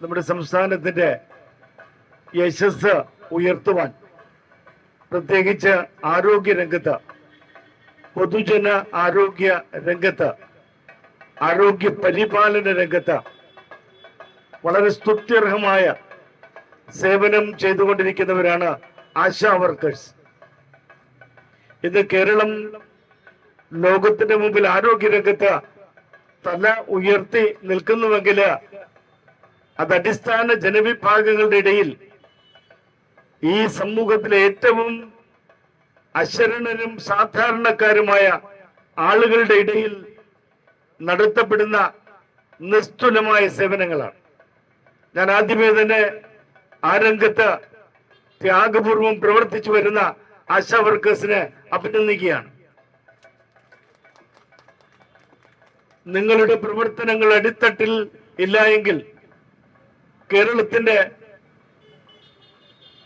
നമ്മുടെ സംസ്ഥാനത്തിന്റെ യശസ് ഉയർത്തുവാൻ പ്രത്യേകിച്ച് ആരോഗ്യ രംഗത്ത് പൊതുജന ആരോഗ്യ രംഗത്ത് ആരോഗ്യ പരിപാലന രംഗത്ത് വളരെ സ്തുത്യർഹമായ സേവനം ചെയ്തുകൊണ്ടിരിക്കുന്നവരാണ് ആശാ വർക്കേഴ്സ്. ഇത് കേരളം ലോകത്തിന്റെ മുമ്പിൽ ആരോഗ്യ രംഗത്ത് തല ഉയർത്തി നിൽക്കുന്നുവെങ്കിൽ അത് അടിസ്ഥാന ജനവിഭാഗങ്ങളുടെ ഇടയിൽ ഈ സമൂഹത്തിലെ ഏറ്റവും അശരണരും സാധാരണക്കാരുമായ ആളുകളുടെ ഇടയിൽ നടത്തപ്പെടുന്ന നിസ്തുലമായ സേവനങ്ങളാണ്. ഞാൻ ആദ്യമേ തന്നെ ആ രംഗത്ത് ത്യാഗപൂർവം പ്രവർത്തിച്ചു വരുന്ന ആശാ വർക്കേഴ്സിനെ അഭിനന്ദിക്കുകയാണ്. നിങ്ങളുടെ പ്രവർത്തനങ്ങൾ അടിത്തട്ടിൽ ഇല്ല എങ്കിൽ കേരളത്തിന്റെ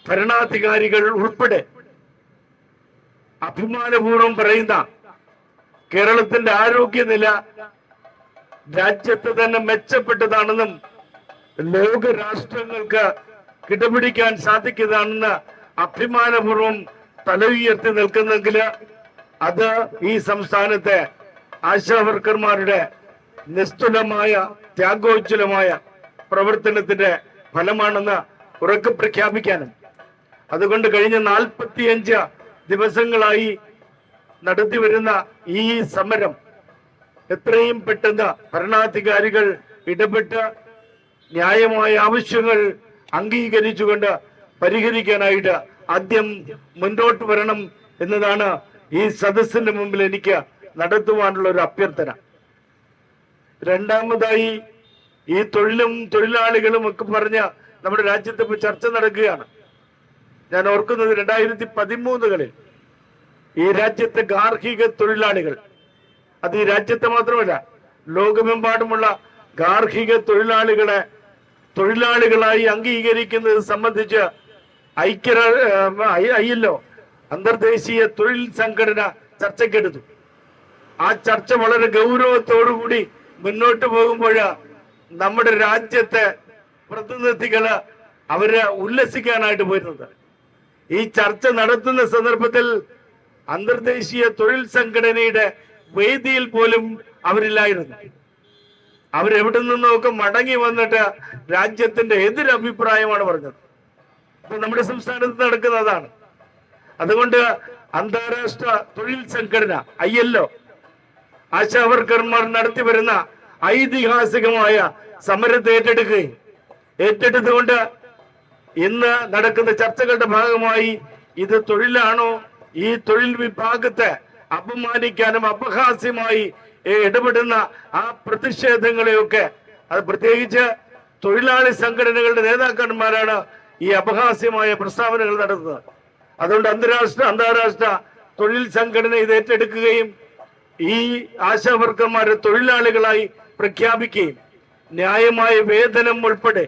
ഭരണാധികാരികൾ ഉൾപ്പെടെ അഭിമാനപൂർവം പറയുന്ന കേരളത്തിന്റെ ആരോഗ്യനില രാജ്യത്ത് തന്നെ മെച്ചപ്പെട്ടതാണെന്നും ലോക രാഷ്ട്രങ്ങൾക്ക് കിടപിടിക്കാൻ സാധിക്കുന്നതാണെന്ന് അഭിമാനപൂർവം തല ഉയർത്തി നിൽക്കുന്നെങ്കിൽ അത് ഈ സംസ്ഥാനത്തെ ആശാവർക്കർമാരുടെ നിസ്തുലമായ ത്യാഗോജ്വലമായ പ്രവർത്തനത്തിന്റെ ഫലമാണെന്ന് ഉറക്കെ പ്രഖ്യാപിക്കാനും. അതുകൊണ്ട് കഴിഞ്ഞ നാൽപ്പത്തിയഞ്ച് ദിവസങ്ങളായി നടത്തി വരുന്ന ഈ സമരം എത്രയും പെട്ടെന്ന് ഭരണാധികാരികൾ ഇടപെട്ട് ന്യായമായ ആവശ്യങ്ങൾ അംഗീകരിച്ചുകൊണ്ട് പരിഹരിക്കാനായിട്ട് ആദ്യം മുന്നോട്ട് വരണം എന്നതാണ് ഈ സദസ്സിന്റെ മുമ്പിൽ എനിക്ക് നടത്തുവാനുള്ള ഒരു അഭ്യർത്ഥന. രണ്ടാമതായി ഈ തൊഴിലും തൊഴിലാളികളും ഒക്കെ പറഞ്ഞ നമ്മുടെ രാജ്യത്ത് ഇപ്പൊ ചർച്ച നടക്കുകയാണ്. ഞാൻ ഓർക്കുന്നത് രണ്ടായിരത്തി പതിമൂന്നുകളിൽ ഈ രാജ്യത്തെ ഗാർഹിക തൊഴിലാളികൾ അത് ഈ രാജ്യത്തെ മാത്രമല്ല ലോകമെമ്പാടുമുള്ള ഗാർഹിക തൊഴിലാളികളെ തൊഴിലാളികളായി അംഗീകരിക്കുന്നത് സംബന്ധിച്ച് ഐക്യ അയ്യല്ലോ അന്തർദേശീയ തൊഴിൽ സംഘടന ചർച്ചയ്ക്കെടുത്തു. ആ ചർച്ച വളരെ ഗൗരവത്തോടു കൂടി മുന്നോട്ട് പോകുമ്പോൾ നമ്മുടെ രാജ്യത്തെ പ്രതിനിധികൾ അവർ ഉല്ലസിക്കാനായിട്ട് പോയിരുന്നത് ഈ ചർച്ച നടത്തുന്ന സന്ദർഭത്തിൽ അന്തർദേശീയ തൊഴിൽ സംഘടനയുടെ വേദിയിൽ പോലും അവരില്ലായിരുന്നു. അവരെവിടെ നിന്നൊക്കെ മടങ്ങി വന്നിട്ട് രാജ്യത്തിന്റെ എതിരഭിപ്രായമാണ് പറഞ്ഞത്. അപ്പൊ നമ്മുടെ സംസ്ഥാനത്ത് നടക്കുന്നതാണ് അതുകൊണ്ട് അന്താരാഷ്ട്ര തൊഴിൽ സംഘടന ഐ എല്ലോ ആശാവർക്കർമാർ നടത്തി വരുന്ന ഐതിഹാസികമായ സമരത്തെ ഏറ്റെടുക്കുകയും ഏറ്റെടുത്തുകൊണ്ട് ഇന്ന് നടക്കുന്ന ചർച്ചകളുടെ ഭാഗമായി ഇത് തൊഴിലാണോ? ഈ തൊഴിൽ വിഭാഗത്തെ അപമാനിക്കാനും അപഹാസ്യമായി ഇടപെടുന്ന ആ പ്രതിഷേധങ്ങളെയൊക്കെ അത് പ്രത്യേകിച്ച് തൊഴിലാളി സംഘടനകളുടെ നേതാക്കന്മാരാണ് ഈ അപഹാസ്യമായ പ്രസ്താവനകൾ നടത്തുന്നത്. അതുകൊണ്ട് അന്താരാഷ്ട്ര അന്താരാഷ്ട്ര തൊഴിൽ സംഘടന ഇത് ഏറ്റെടുക്കുകയും ഈ ആശാവർക്കന്മാരെ തൊഴിലാളികളായി പ്രഖ്യാപിക്കുകയും ന്യായമായ വേതനം ഉൾപ്പെടെ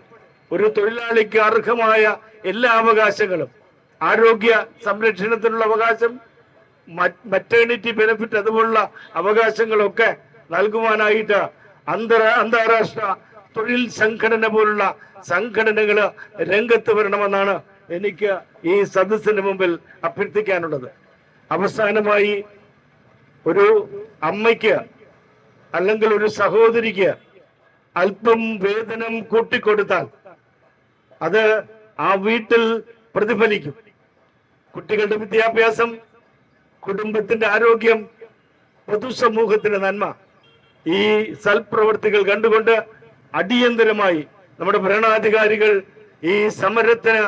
ഒരു തൊഴിലാളിക്ക് അർഹമായ എല്ലാ അവകാശങ്ങളും ആരോഗ്യ സംരക്ഷണത്തിനുള്ള അവകാശം മറ്റേണിറ്റി ബെനിഫിറ്റ് അതുപോലുള്ള അവകാശങ്ങളൊക്കെ നൽകുവാനായിട്ട് അന്തര അന്താരാഷ്ട്ര തൊഴിൽ സംഘടന പോലുള്ള സംഘടനകൾ രംഗത്ത് വരണമെന്നാണ് എനിക്ക് ഈ സദസ്സിന് മുമ്പിൽ അഭ്യർത്ഥിക്കാനുള്ളത്. അവസാനമായി ഒരു അമ്മയ്ക്ക് അല്ലെങ്കിൽ ഒരു സഹോദരിക്ക് അല്പം വേതനം കൂട്ടിക്കൊടുത്താൽ അത് ആ വീട്ടിൽ പ്രതിഫലിക്കും. കുട്ടികളുടെ വിദ്യാഭ്യാസം കുടുംബത്തിന്റെ ആരോഗ്യം പൊതുസമൂഹത്തിന്റെ നന്മ ഈ സൽപ്രവർത്തികൾ കണ്ടുകൊണ്ട് അടിയന്തരമായി നമ്മുടെ ഭരണാധികാരികൾ ഈ സമരത്തിന്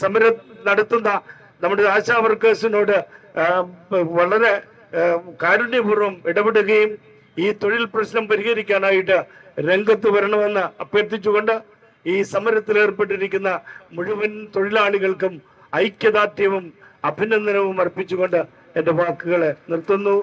സമരം നടത്തുന്ന നമ്മുടെ ആശാ വർക്കേഴ്സിനോട് വളരെ കാരുണ്യപൂർവം ഇടപെടുകയും ഈ തൊഴിൽ പ്രശ്നം പരിഹരിക്കാനായിട്ട് രംഗത്ത് വരണമെന്ന് അഭ്യർത്ഥിച്ചുകൊണ്ട് ഈ സമരത്തിൽ ഏർപ്പെട്ടിരിക്കുന്ന മുഴുവൻ തൊഴിലാളികൾക്കും ഐക്യദാർഢ്യവും അഭിനന്ദനവും അർപ്പിച്ചുകൊണ്ട് എന്റെ വാക്കുകളെ നിർത്തുന്നു.